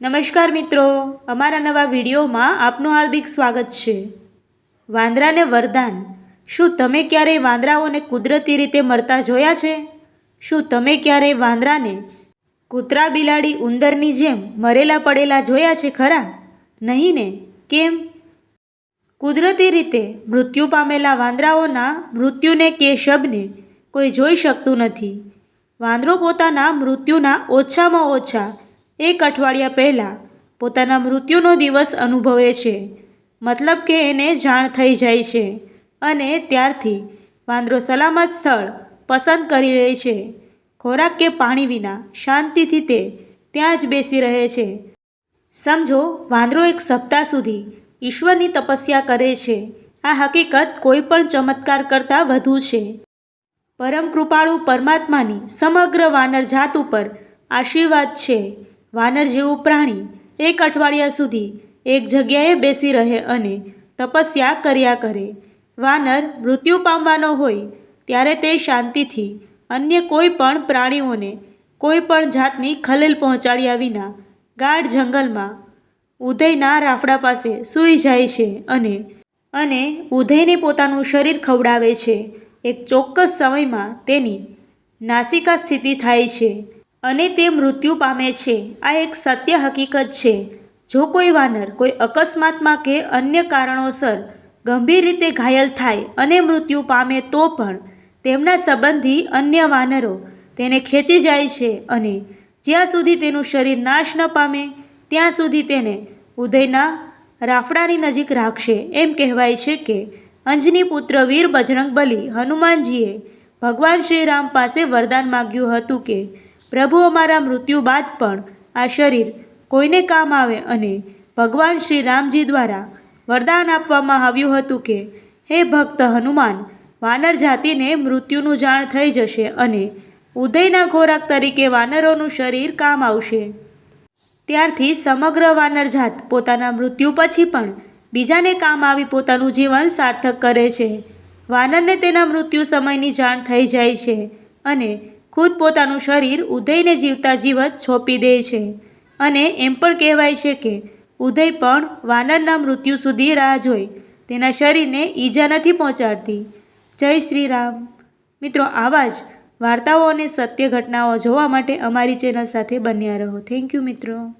નમસ્કાર મિત્રો, અમારા નવા વિડીયોમાં આપનું હાર્દિક સ્વાગત છે. વાંદરાને વરદાન, શું તમે ક્યારેય વાંદરાઓને કુદરતી રીતે મળતા જોયા છે? શું તમે ક્યારેય વાંદરાને કૂતરા બિલાડી ઉંદરની જેમ મરેલા પડેલા જોયા છે ખરા? નહીં ને? કેમ? કુદરતી રીતે મૃત્યુ પામેલા વાંદરાઓના મૃત્યુને કે શબને કોઈ જોઈ શકતું નથી. વાંદરો પોતાના મૃત્યુના ઓછામાં ઓછા એક અઠવાડિયા પહેલાં પોતાના મૃત્યુનો દિવસ અનુભવે છે. મતલબ કે એને જાણ થઈ જાય છે અને ત્યારથી વાંદરો સલામત સ્થળ પસંદ કરી લે છે. ખોરાક કે પાણી વિના શાંતિથી તે ત્યાં જ બેસી રહે છે. સમજો, વાંદરો એક સપ્તાહ સુધી ઈશ્વરની તપસ્યા કરે છે. આ હકીકત કોઈ પણ ચમત્કાર કરતાં વધુ છે. પરમ કૃપાળુ પરમાત્માની સમગ્ર વાનર જાત ઉપર આશીર્વાદ છે. વાનર જેવું પ્રાણી એક અઠવાડિયા સુધી એક જગ્યાએ બેસી રહે અને તપસ્યા કર્યા કરે. વાનર મૃત્યુ પામવાનો હોય ત્યારે તે શાંતિથી અન્ય કોઈ પણ પ્રાણીઓને કોઈ પણ જાતની ખલેલ પહોંચાડ્યા વિના ગાઢ જંગલમાં ઉદયના રાફડા પાસે સૂઈ જાય છે અને અને ઉદયને પોતાનું શરીર ખવડાવે છે. એક ચોક્કસ સમયમાં તેની નાસિકા સ્થિતિ થાય છે. અને તે મૃત્યુ પામે છે. આ એક સત્ય હકીકત છે. જો કોઈ વાનર કોઈ અકસ્માતમાં કે અન્ય કારણોસર ગંભીર રીતે ઘાયલ થાય અને મૃત્યુ પામે તો પણ તેમના સંબંધી અન્ય વાનરો તેને ખેંચી જાય છે અને જ્યાં સુધી તેનું શરીર નાશ ન પામે, ત્યાં સુધી તેને ઉદયના રાફડાની નજીક રાખશે. એમ કહેવાય છે કે અંજની પુત્ર વીર બજરંગ બલી હનુમાનજીએ ભગવાન શ્રીરામ પાસે વરદાન માગ્યું હતું કે પ્રભુ અમારા મૃત્યુ બાદ પણ આ શરીર કોઈને કામ આવે અને ભગવાન શ્રી રામજી દ્વારા વરદાન આપવામાં આવ્યું હતું કે, હે ભક્ત હનુમાન, વાનર જાતિને મૃત્યુનું જાણ થઈ જશે અને ઉદયના ખોરાક તરીકે વાનરોનું શરીર કામ આવશે. ત્યારથી સમગ્ર વાનર જાત પોતાના મૃત્યુ પછી પણ બીજાને કામ આવી પોતાનું જીવન સાર્થક કરે છે. વાનરને તેના મૃત્યુ સમયની જાણ થઈ જાય છે અને ખુદ પોતાનું શરીર ઉદયને જીવતા જીવત છોપી દે છે. અને એમ પણ કહેવાય છે કે, ઉદય પણ વાનરના મૃત્યુ સુધી રાહ જોઈ તેના શરીરને ઈજા નથી પહોંચાડતી. જય શ્રી રામ મિત્રો, આવા જ વાર્તાઓ અને સત્ય ઘટનાઓ જોવા માટે અમારી ચેનલ સાથે બન્યા રહો. થેન્ક યુ મિત્રો.